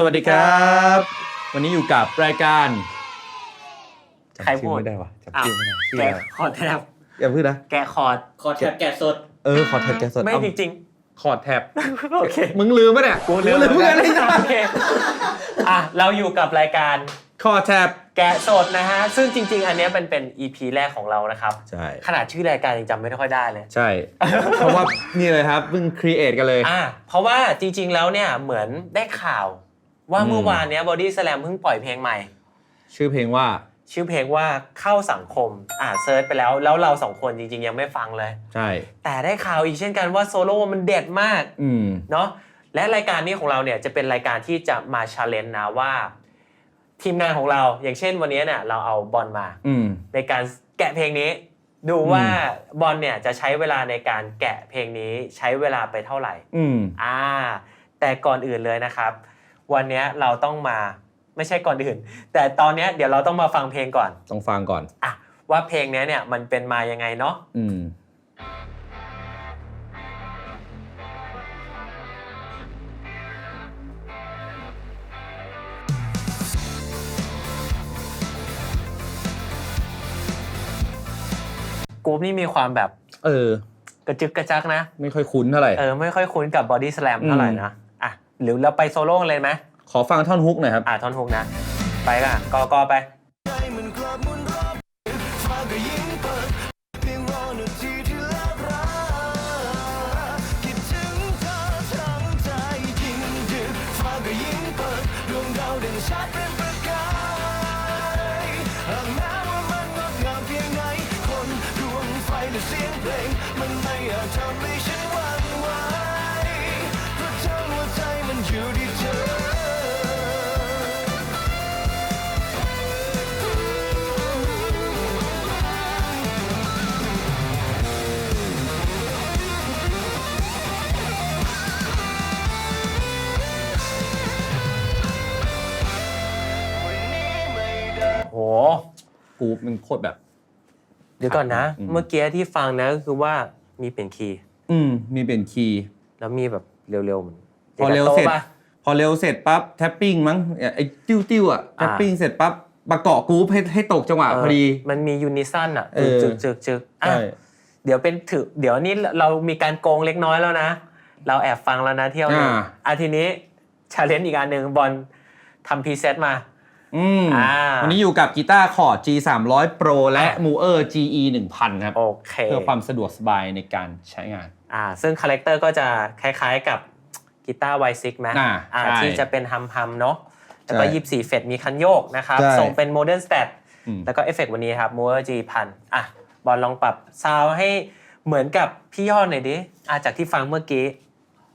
สวัสดีครับ วันนี้อยู่กับรายการใครจำชื่พูอด ไม่ได้วะจำอ้าวชื่อไม่ได้ชื่อแกะอะไรคอร์ดแทบอย่าพูดนะ แกะคอร์ดคอแทบแกะสด เออขอแท็บแกสดไม่เอาจริงคอร์ดแท็บๆโอเคมึงลืมปะเนี่ยกูลืมเพื่อนเลยโอเคอะเราอยู่กับรายการคอร์ดแท็บแกะสดนะฮะ ซึ่งจริง ๆ อันเนี้ยเป็นเป็น EP แรกของเรานะครับ ใช่ขนาดชื่อรายการยังจำไม่ค่อยได้เลย ใช่ เพราะว่านี่เลยครับเพิ่งครีเอทกันเลย อะเพราะว่าจริง ๆ แล้วเนี่ยเหมือนได้ข่าว ว่าอืมเมื่อวานเนี้ย Body Slam เพิ่งปล่อยเพลงใหม่ ชื่อเพลงว่า ชื่อเพลงว่าเข้าสังคมอ่าเซิร์ชไปแล้ว แล้วเราสองคนจริงๆ ยังไม่ฟังเลย ใช่ แต่ได้ข่าวอีกเช่นกันว่าโซโล่มันเด็ดมากอืมเนาะและรายการนี้ของเราเนี่ยจะเป็นรายการที่จะมาชาเลนจ์นะว่า ทีมงานของเราอย่างเช่นวันนี้เนี่ยเราเอาบอลมา อืม ในการแกะเพลงนี้ ดูว่าบอลเนี่ยจะใช้เวลาในการแกะเพลงนี้ใช้เวลาไปเท่าไหร่ อืม อ่า แต่ก่อนอื่นเลยนะครับ วันนี้เราต้องมาไม่ใช่ก่อนอื่น แต่ตอนเนี้ยเดี๋ยวเราต้องมาฟังเพลงก่อน ต้องฟังก่อนอะว่าเพลงเนี้ยเนี่ยมันเป็นมายังไงเนาะอืมกรุ๊ปนี่มีความแบบ เออ กระจึกกระจักนะ ไม่ค่อยคุ้นเท่าไหร่ เออ ไม่ค่อยคุ้นกับบอดี้สแลมเท่าไหร่นะอะ หรือเราไปโซโล่กันเลยไหมขอฟังท่อนฮุกหน่อยครับ อะท่อนฮุกนะ ไปกันอะกอกอไป โหกูมันโคตรแบบ เดี๋ยวก่อนนะ อืม เมื่อกี้ที่ฟังนะก็คือว่ามีเปลี่ยนคีย์อืม มีเป็นคีย์ แล้วมีแบบเร็วๆเหมือนพอเร็วเสร็จ ปะพ อเร็วเสร็จปั๊บแท็ปปิ้งมั้งไอ้ติ้วติ้วๆอะอ่าแท็ปปิ้งเสร็จปั๊บประกอบกรุ๊ปให้ให้ตกจังหวะพอดี มันมียูนิซันอะเออจึกจึกจึกอะใช่เดี๋ยวเป็นถือเดี๋ยวนี้เรามีการโกงเล็กน้อยแล้วนะ เราแอบฟังแล้วนะเที่ยวหนึงอ่าอะทีนี้ชาเลนจ์อีกอันหนึ่งบอลทำพรีเซตมาอืมอ่าวันนี้อยู่กับกีตาร์คอร์ด G 3 0 0 Pro และอะมูเออร์ GE 1000ครับโอเคเพื่อความสะดวกสบายในการใช้งานอ่าซึ่งคาแรคเตอร์ก็จะคล้ายๆกับ กีตาร์ไวซิกไหมอ่าอ่าใช่ที่จะเป็นฮัมฮัมๆเนาะแล้วก็ใช่ยี่สี่เฟดมีคันโยกนะครับใช่ส่งเป็นโมเดิร์นสเตตอืมแล้วก็เอฟเฟกต์วันนี้ครับมูเออร์จีพันอะบอลลองปรับซาวด์ให้เหมือนกับพี่ยอดหน่อยดิอะจากที่ฟังเมื่อกี้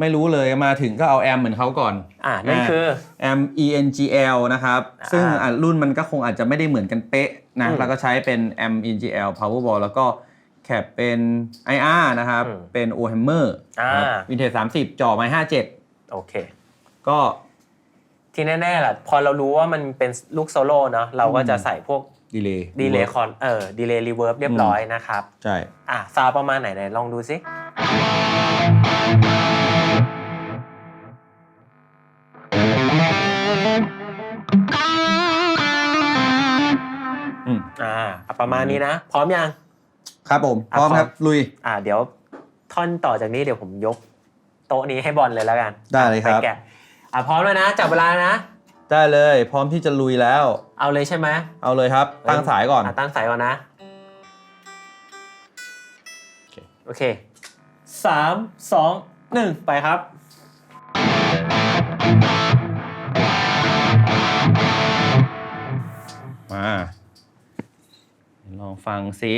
ไม่รู้เลยมาถึงก็เอาแอมเหมือนเขาก่อน อ่านั่นคือแอม ENGL นะครับอ่าซึ่งอะรุ่นมันก็คงอาจจะไม่ได้เหมือนกันเป๊ะนะอืมแล้วก็ใช้เป็น M ENGL Powerball แล้วก็แคปเป็น IR นะครับอืมเป็น o h a m m e r อ่าวินเทจ30 จ่อไม้57 โอเค ก็ที่แน่ๆล่ะพอเรารู้ว่ามันเป็นลูกโซโล่เนาะเราก็จะใส่พวกดีเลย์ดีเลย์คอนเออดีเลย์รีเวิร์บเรียบร้อยนะครับ ใช่ อะซาวด์ประมาณไหนไหนลองดูสิอืมอ่าอะประมาณนี้นะ พร้อมยัง ครับผมอะพร้อมครับพร้อมลุย อ่า เดี๋ยวท่อนต่อจากนี้เดี๋ยวผมยก โต๊ะนี้ให้บอลเลยแล้วกันได้เลยครับปแกะอะพร้อมแล้วนะจับเวลานะ ได้เลยพร้อมที่จะลุยแล้ว เอาเลยใช่ไหมเอาเลยครับ ตั้งสายก่อนะตั้งสายก่อนนะโอเคโอเคสามสองหนึ่งไปครับมาลองฟังสิ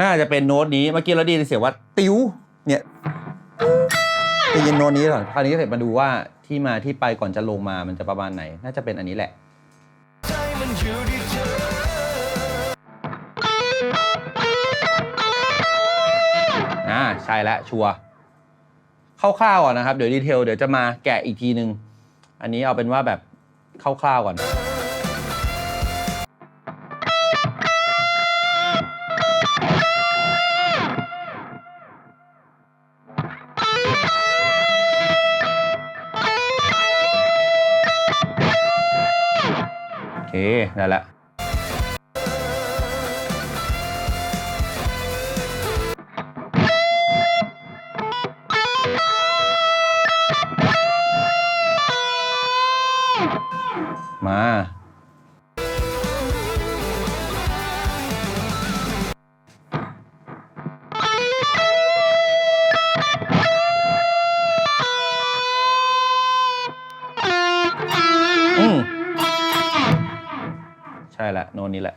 น่าจะเป็นโน้ตนี้เมื่อกี้เราได้ยินเสียงว่าติ้วเนี่ยได้ยินโน้ตนี้ก่อนคราวนี้เสร็จมาดูว่าที่มาที่ไปก่อนจะลงมามันจะประมาณไหน น่าจะเป็นอันนี้แหละ อ่าใช่แล้วชัวร์คร่าวๆก่อนนะครับ เดี๋ยวดีเทลเดี๋ยวจะมาแกะอีกทีนึง อันนี้เอาเป็นว่าแบบคร่าวๆก่อน โอเคได้แล้วมาอื ใช่ละโนนนี้แหละ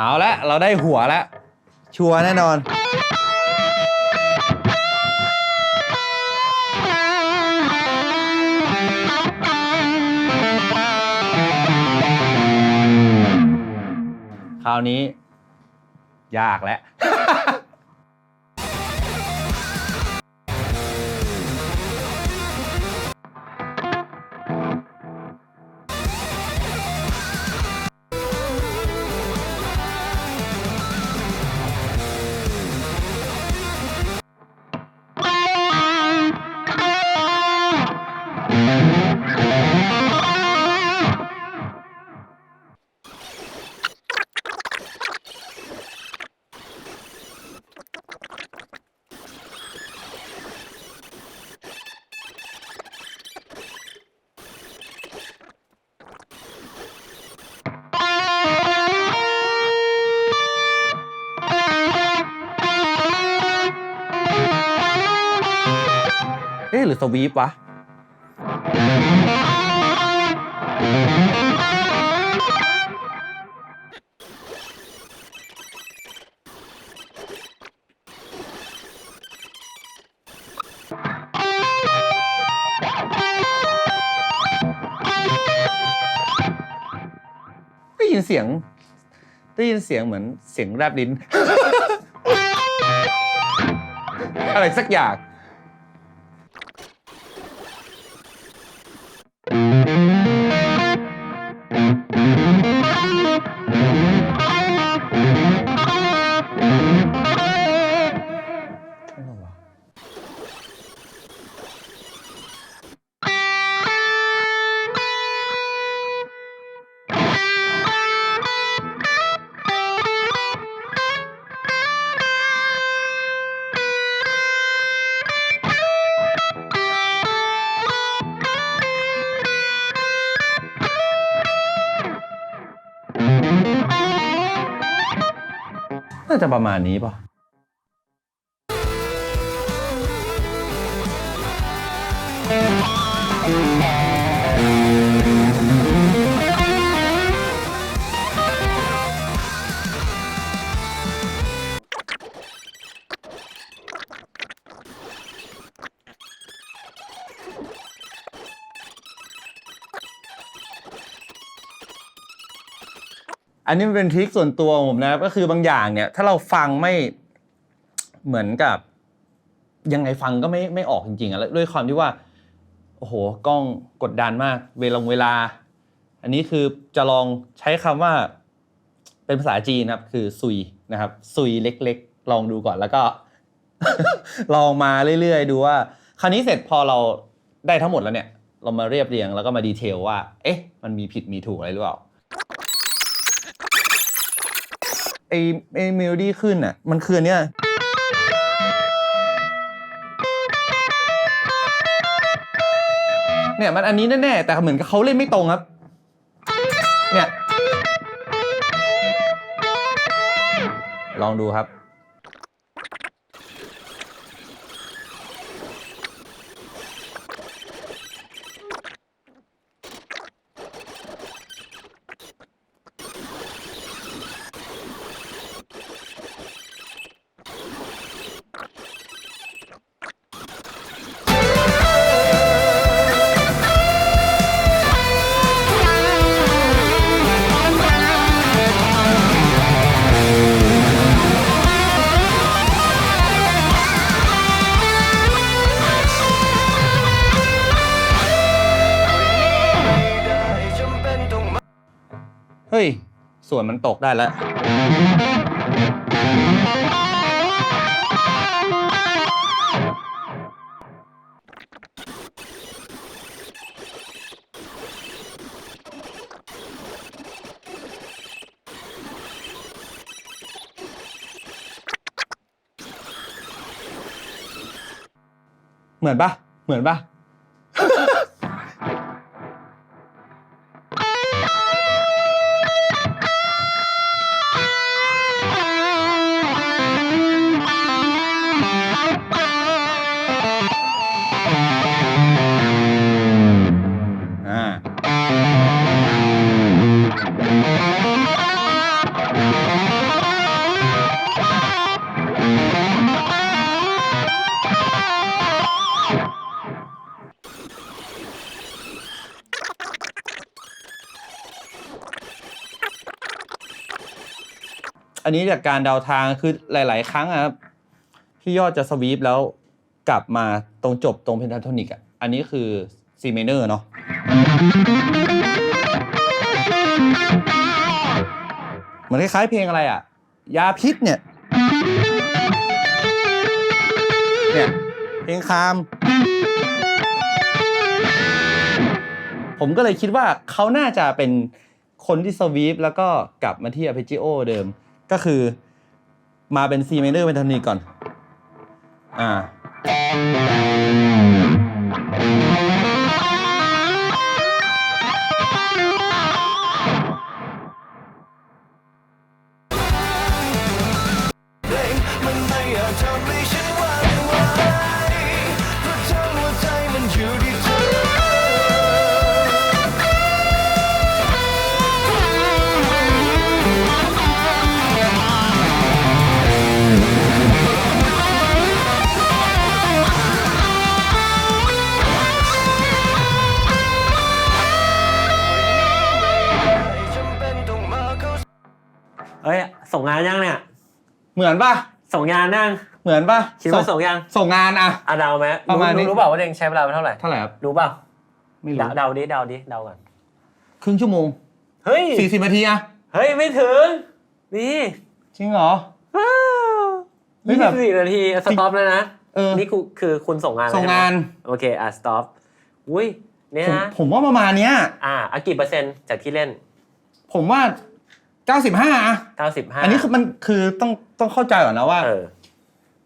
เอาละเราได้หัวแล้วชัวร์แน่นอน คราวนี้ ยากแล้ว หรือสวีปวะ ได้ยินเสียง ได้ยินเสียงเหมือนเสียงแรบลิ้น อะไรสักอย่าง ไน่าจะประมาณนี้ป่ะ อันนี้มันเป็นทริคส่วนตัวของผมนะครับก็คือบางอย่างเนี่ย ถ้าเราฟังไม่เหมือนกับ ยังไงฟังก็ไม่ไม่ออกจริงๆอะแล้วด้วยความที่ว่าโอ้โหกล้องกดดันมาก เวลาเวลา อันนี้คือจะลองใช้คำว่า เป็นภาษาจีนครับ คือซุยนะครับซุยเล็ก ๆ ลองดูก่อนแล้วก็ ลองมาเรื่อยๆ ดูว่า คราวนี้เสร็จพอเราได้ทั้งหมดแล้วเนี่ย เรามาเรียบเรียงแล้วก็มาดีเทลว่า เอ๊ะ มันมีผิดมีถูกอะไรหรือเปล่า ไอไอเมโลดี้ขึ้นอะ มันคืออนเนี้ยเนี่ยมันอันนี้แน่ๆแต่เหมือนกับเขาเล่นไม่ตรงครับ เนี่ย ลองดูครับ ส่วนมันตกได้แล้ว เหมือนปะเหมือนปะ อันนี้จากการเดาทางคือหลาย ๆ ครั้งอะครับพี่ยอดจะสวีปแล้วกลับมาตรงจบตรงเพนทาโทนิกอะอันนี้คือซีเมเนอร์เนาะเหมือนคล้ายๆเพลงอะไรอะยาพิษเนี่ยเนี่ยเพลงคาม ผมก็เลยคิดว่าเขาน่าจะเป็นคนที่สวีปแล้วก็กลับมาที่ arpeggio เดิม ก็คือมาเป็น C minor pentatonic ก่อน อ่า เอ้ยส่งงานยังเนี่ย เหมือนปะส่งงานยังเหมือนปะคิดว่าส่งยังส่งงานอะ อะเดาไหมประมาณนี้รู้เปล่าว่าตัวเองใช้เวลาไปเท่าไหร่เท่าไหร่ครับรู้เปล่าไม่รู้เดาเดาดิเดาดิเดาก่อนครึ่งชั่วโมงเฮ้ยสี่สิบนาทีอะเฮ้ยไม่ถึงนี่จริงเหรอว้าวเฮ้ยยี่แบสิบบสี่นาทีสต็อปแล้วนะเออ นี่คือคือคุณส่งงานแล้วส่งงาน ใช่ไหมโอเคอะสต็อปอุ้ยเนี่ยผมนะผมว่าประมาณเนี้ย อะอะกี่เปอร์เซ็นต์จากที่เล่น ผมว่า 95อะ95อันนี้คือมันคือต้องต้องเข้าใจก่อนนะว่า เออ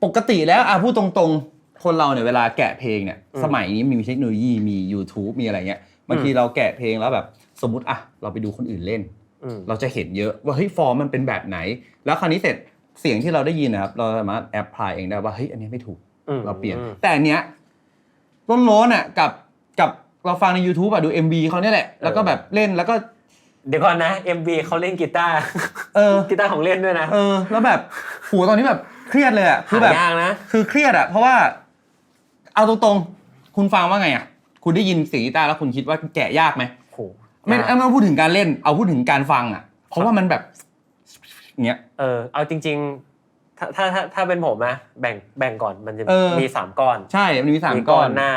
ปกติแล้วอะพูดตรงๆ คนเราเนี่ยเวลาแกะเพลงเนี่ย อืมสมัยนี้มีเทคโนโลยีมี YouTube มีอะไรเงี้ยบางทีอืมเราแกะเพลงแล้วแบบสมมติอะเราไปดูคนอื่นเล่น อืม เราจะเห็นเยอะว่าเฮ้ยฟอร์มมันเป็นแบบไหน แล้วคราวนี้เสร็จเสียงที่เราได้ยินนะครับ เราสามารถแอพพลายเองได้ว่าเฮ้ยอันนี้ไม่ถูก อืมเราเปลี่ยน อืม แต่อันเนี้ยร้อนๆอะกับกับเราฟังใน YouTube อะดู MV เขาเนี่ยแหละ แล้วก็แบบเล่นแล้วก็ เดี๋ยวก่อนนะ MV เขาเล่นกีตาร์เออกีตาร์ของเล่นด้วยนะ เออ แล้วแบบโหตอนนี้แบบเครียดเลยอะคือแบบหายากนะ คือเครียดอะ เพราะว่า เอาตรงๆ คุณฟังว่าไงอะ คุณได้ยินเสียงกีตาร์แล้วคุณคิดว่าแกะยากไหมโหไม่ยากไม่ต้องพูดถึงการเล่น เอาพูดถึงการฟังอะ เพราะว่ามันแบบอย่างเงี้ย เออ เอาจริงๆถ้าถ้าถ้าถ้าเป็นผมนะแบ่งแบ่งก่อนมันจะเออมีสามก้อน ใช่ มันมีสามก้อนหน้า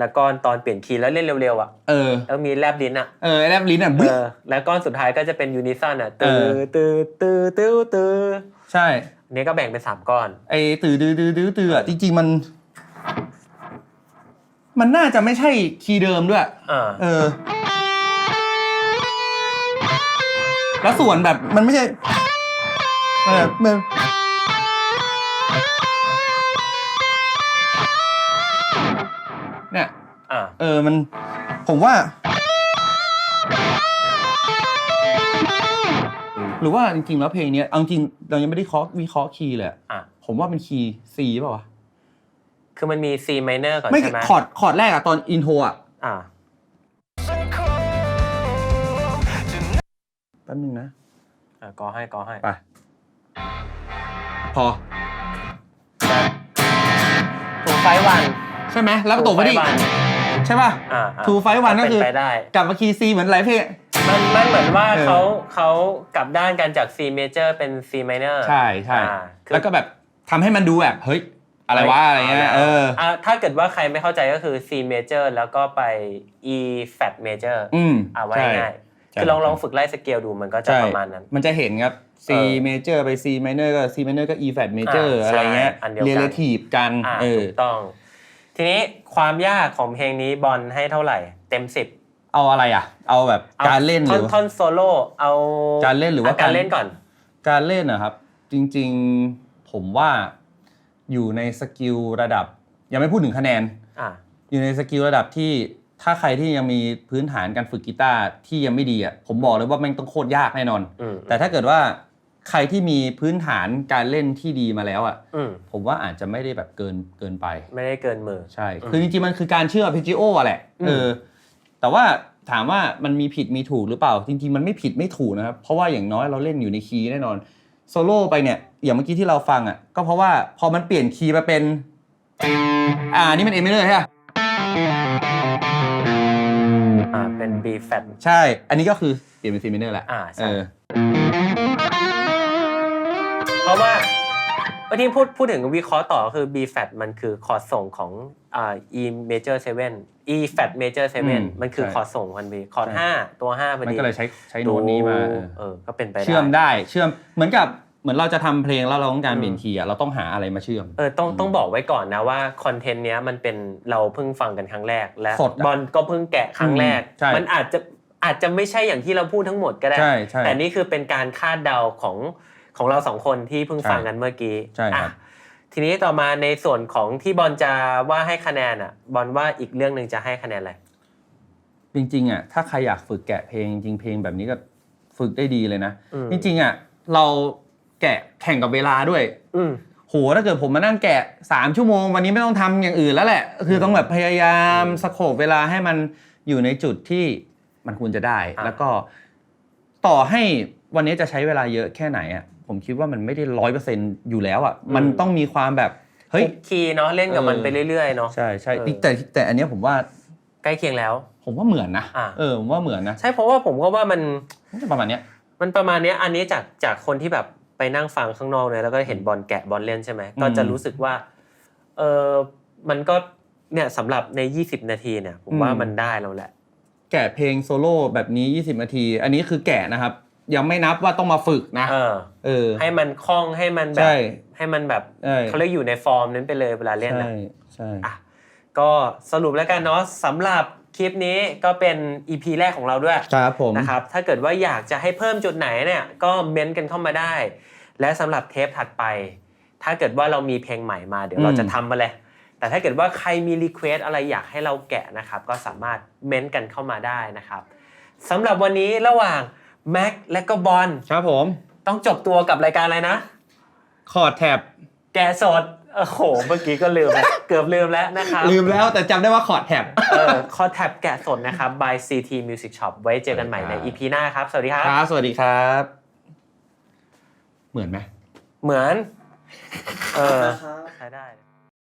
แล้วก้อนตอนเปลี่ยนคีย์แล้วเล่นเร็วๆอะเออแล้วมีแลบลิ้นอะเออแลบลิ้นอะเอบึ้อแล้วก้อนสุดท้ายก็จะเป็นยูนิซอนอะตื้อเออตื้อตื้อตื้อตื้อใช่อันนี้ก็แบ่งเป็นสามก้อนไอ้ตื่อดื้อดื้อดื้อตืออะจริงๆมัน มันน่าจะไม่ใช่คีย์เดิมด้วยอ่าเออ แล้วส่วนแบบมันไม่ใช่เออ เนี่ยอ่าเออมันผมว่า หรือว่าจริงๆแล้วเพลงเนี้ยเอาจริงเรายังไม่ได้เคาะวิเคราะห์คีย์เลยอะอะผมว่าเป็นคีย์ซีเปล่าวะคือมันมี C minor ก่อนไม่ใช่ไหมคอร์ดคอร์ดแรกอะตอนอินโทรอะอ่าแป๊บนึงนะ อะกอให้กอให้ ไป พอ ถูกไฟวัน ใช่ไหมแล้วตกไปดิวันใช่ป่ะอ่าอ่าทูไฟวันก็คือเป็นไปได้ กลับมาคีย์ซีเหมือนหลายเพลง มันมันเหมือนว่าเออ เขาเขากลับด้านกันจาก C major เป็น C minor ใช่ใช่อ่าคือแล้วก็แบบทำให้มันดูแบบเฮ้ยอะไรวะอะไรเงี้ยเอออะถ้าเกิดว่าใครไม่เข้าใจก็คือ C major แล้วก็ไป E flat major อืมอ่าว่าใช่ ง่ายๆใช่คือลองลองฝึกไล่สเกลดูมันก็จะใช่ประมาณนั้น มันจะเห็นครับ C เออ major ไป C minor ก็ C minor ก็ E flat major อ่าอะไรเงี้ย ใช่อันเดียวกัน relative กันอ่าเออ ถูกต้อง ทีนี้ความยากของเพลงนี้บอลให้เท่าไหร่ เต็มสิบเอาอะไรอะ เอาแบบการเล่นหท่รืออนว่าท่อนโซโล่เอาการเล่นหรือว่าะการเล่นก่อน การเล่นนะครับ จริงๆผมว่าอยู่ในสกิลระดับ ยังไม่พูดถึงคะแนนอ่าอยู่ในสกิลระดับที่ถ้าใครที่ยังมีพื้นฐานการฝึกกีตาร์ที่ยังไม่ดีอะผมบอกเลยว่าแม่งต้องโคตรยากแน่นอนอืมแต่ถ้าเกิดว่า ใครที่มีพื้นฐานการเล่นที่ดีมาแล้วอะอืมผมว่าอาจจะไม่ได้แบบเกินเกินไป ไม่ได้เกินมือ ใช่อืมคือจริงๆ มันคือการเชื่อพิจิโอแหละอืมเออ แต่ว่าถามว่ามันมีผิดมีถูกหรือเปล่า จริงๆ มันไม่ผิดไม่ถูกนะครับ เพราะว่าอย่างน้อยเราเล่นอยู่ในคีย์แน่นอน โซโล่ไปเนี่ย อย่างเมื่อกี้ที่เราฟังอะ ก็เพราะว่าพอมันเปลี่ยนคีย์มาเป็น อ่า นี่มันเอเมเนอร์ใช่ปะอ่าเป็น B flat ใช่ อันนี้ก็คือเปลี่ยนเป็นซีเมเนอร์แหละอ่าใช่ เออเพ ราะว่าเมื่อที่พูดพูดถึงวิเคราะห์ต่อก็คือ B flat มันคือคอร์ดส่งของอ่า E major 7 E flat major อืม7มันคือใช่คอร์ดส่งของมันบีคอร์ดใช่5ตัว 5พอมันดีก็เลยใช้ใช้โน้ตนี้มาดูเออก็เป็นไปได้เชื่อมได้เชื่อมเหมือนกับเหมือนเราจะทำเพลงแล้วเราต้องการอืมเปลี่ยนคีย์อะเราต้องหาอะไรมาเชื่อมเออต้องต้องบอกไว้ก่อนนะว่าคอนเทนต์เนี้ยมันเป็นเราเพิ่งฟังกันครั้งแรกและสดอะบอลก็เพิ่งแกะครั้งแรกอืมใช่มันอาจจะอาจจะไม่ใช่อย่างที่เราพูดทั้งหมดก็ได้ใช่ใช่แต่นี่คือเป็นการคาดเดาของ ของเราสองคนที่เพิ่งใช่ฟังกันเมื่อกี้ใช่ครับอะทีนี้ต่อมาในส่วนของที่บอลจะว่าให้คะแนนอะบอลว่าอีกเรื่องหนึ่งจะให้คะแนนอะไรจริงๆอะถ้าใครอยากฝึกแกะเพลงจริงๆเพลงแบบนี้ก็ฝึกได้ดีเลยนะอืมจริงๆอะเราแกะแข่งกับเวลาด้วยอืมโหถ้าเกิดผมมานั่งแกะ3ชั่วโมง วันนี้ไม่ต้องทำอย่างอื่นแล้วแหละ คือต้องแบบพยายามสโคบเวลาให้มันอยู่ในจุดที่มันควรจะได้อะแล้วก็ต่อให้วันนี้จะใช้เวลาเยอะแค่ไหนอะ ผมคิดว่ามันไม่ได้ร้อยเปอร์เซ็นต์อยู่แล้วอะมันต้องมีความแบบเฮ้ยคุกคีย์เนาะเล่นกับมันเออไปเรื่อยๆเนาะใช่ใช่เออแต่แต่อันเนี้ยผมว่าใกล้เคียงแล้ว ผมว่าเหมือนนะอะเออผมว่าเหมือนนะใช่เพราะว่าผมก็ว่ามันน่าจะประมาณเนี้ยมันประมาณเนี้ยอันนี้จากจากคนที่แบบไปนั่งฟังข้างนอกเนี่ยแล้วก็เห็นบอลแกะบอลเล่นใช่ไหมก็จะรู้สึกว่าเออมันก็เนี่ยสำหรับใน 20 นาทีเนี่ยผมว่าอืมมันได้แล้วแหละ แกะเพลงโซโล่แบบนี้ 20 นาที อันนี้คือแกะนะครับ ยังไม่นับว่าต้องมาฝึกนะเออ เออ ให้มันคล่องให้มันแบใช่บให้มันแบบใช่ เขาเรียกอยู่ในฟอร์มนั้นไปเลยเวลาเล่นใช่นะ ใช่ อะก็สรุปแล้วกันเนาะสำหรับคลิปนี้ก็เป็น EP แรกของเราด้วยครับผม นะครับถ้าเกิดว่าอยากจะให้เพิ่มจุดไหนเนี่ยก็เม้นต์กันเข้ามาได้ และสำหรับเทปถัดไป ถ้าเกิดว่าเรามีเพลงใหม่มาเดี๋ยวเราจะทำมาเลย แต่ถ้าเกิดว่าใครมีรีเควสอะไรอยากให้เราแกะนะครับ ก็สามารถเม้นต์กันเข้ามาได้นะครับสำหรับวันนี้ระหว่าง แม็กและก็บอลครับผม ต้องจบตัวกับรายการอะไรนะ คอร์ดแท็บแกะสดโอ้โห เมื่อกี้ก็ลืมแล้ว เกือบลืมแล้วนะครับ ลืมแล้วแต่จำได้ว่าคอร์ดแท็บเออคอแท็บแกะสดนะครับ by CT Music Shop ไว้เจอกันใหม่ใน EP หน้าครับ สวัสดีครับ ครับสวัสดีครับ เหมือนไหม เหมือน เออใช้ได้